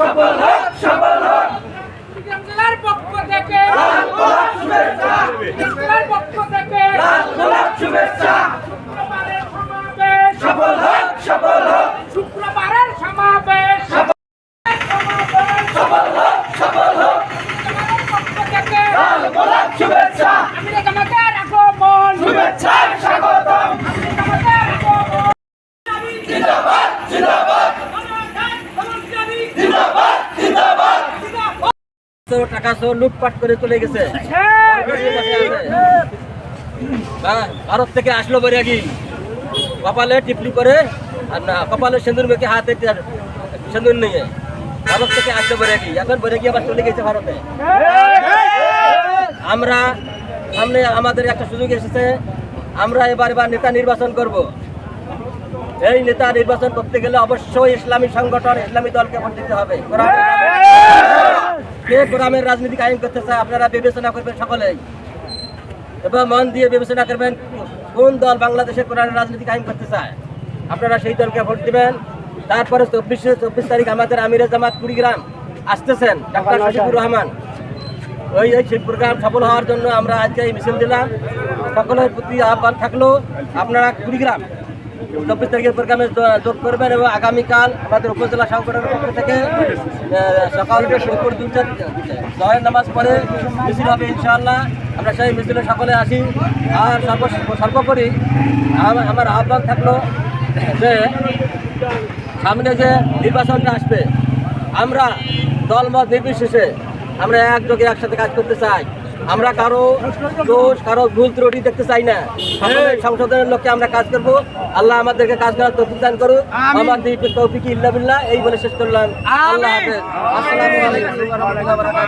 সমাবেশ কুড়িগ্রাম জেলার পক্ষ থেকে কুড়িগ্রাম জেলার পক্ষ থেকে শুক্রবারের সমাবেশ। শুক্রবারের সমাবেশ। সমাবেশ পক্ষ থেকে আমি জামাতের আগমন। আমি জামাতের আগমন জিন্দাবাদ জিন্দাবাদ জিন্দাবাদ জিন্দাবাদ তো টাকা সহ লুটপাট করে চলে গেছে। বা- ভারত থেকে আসলো বৈরাগী। কপালে টিপলি করে আর না কপালে সিঁদুর মেখে হাতে সিঁদুর নিয়ে। ভারত থেকে আসলো বৈরাগী। এখন বৈরাগী আবার চলে গেছে ভারতে। আমরা সামনে আমাদের একটা সুযোগ এসেছে। আমরা এবার এবার নেতা নির্বাচন করব। এই নেতা নির্বাচন করতে গেলে অবশ্যই ইসলামী সংগঠন ইসলামী দলকে ভোট দিতে হবে। কে গ্রামের রাজনীতি কায়েম করতে চায় আপনারা বিবেচনা করবেন সকলেই। এবং মন দিয়ে বিবেচনা করবেন কোন দল বাংলাদেশের কোরআনের রাজনীতি কায়েম করতে চায়। আপনারা সেই দলকে ভোট দিবেন। তারপরে চব্বিশে চব্বিশ তারিখ আমাদের আমিরে জামাত কুড়িগ্রাম আসতেছেন ডাক্তার শফিকুর রহমান। ওই এই প্রোগ্রাম সফল হওয়ার জন্য আমরা আজকে এই মিছিল দিলাম। সকলের প্রতি আহ্বান থাকল আপনারা কুড়িগ্রাম চব্বিশ তারিখের প্রোগ্রামে যোগ করবেন এবং আগামীকাল আমাদের উপজেলা সংগঠনের পক্ষ থেকে সকাল দুপুর দুইটা জয়ের নামাজ পরে মিছিল হবে ইনশাআল্লাহ। আমরা সেই মিছিলে সকলে আসি। আর সর্ব সর্বোপরি আম- আমার আহ্বান থাকল যে সামনে যে নির্বাচনটা আসবে, আমরা দলমত নির্বিশেষে আমরা একযোগে একসাথে কাজ করতে চাই। আমরা কারও দোষ কারও ভুল ত্রুটি দেখতে চাই না। সংসদের সংশোধনের লক্ষ্যে আমরা কাজ করব। আল্লাহ আমাদেরকে কাজ করার তৌফিক দান করুক। আমার তৌফিক ইল্লা বিল্লাহ। এই বলে শেষ করলাম। আল্লাহ হাফেজ। আসসালামু আলাইকুম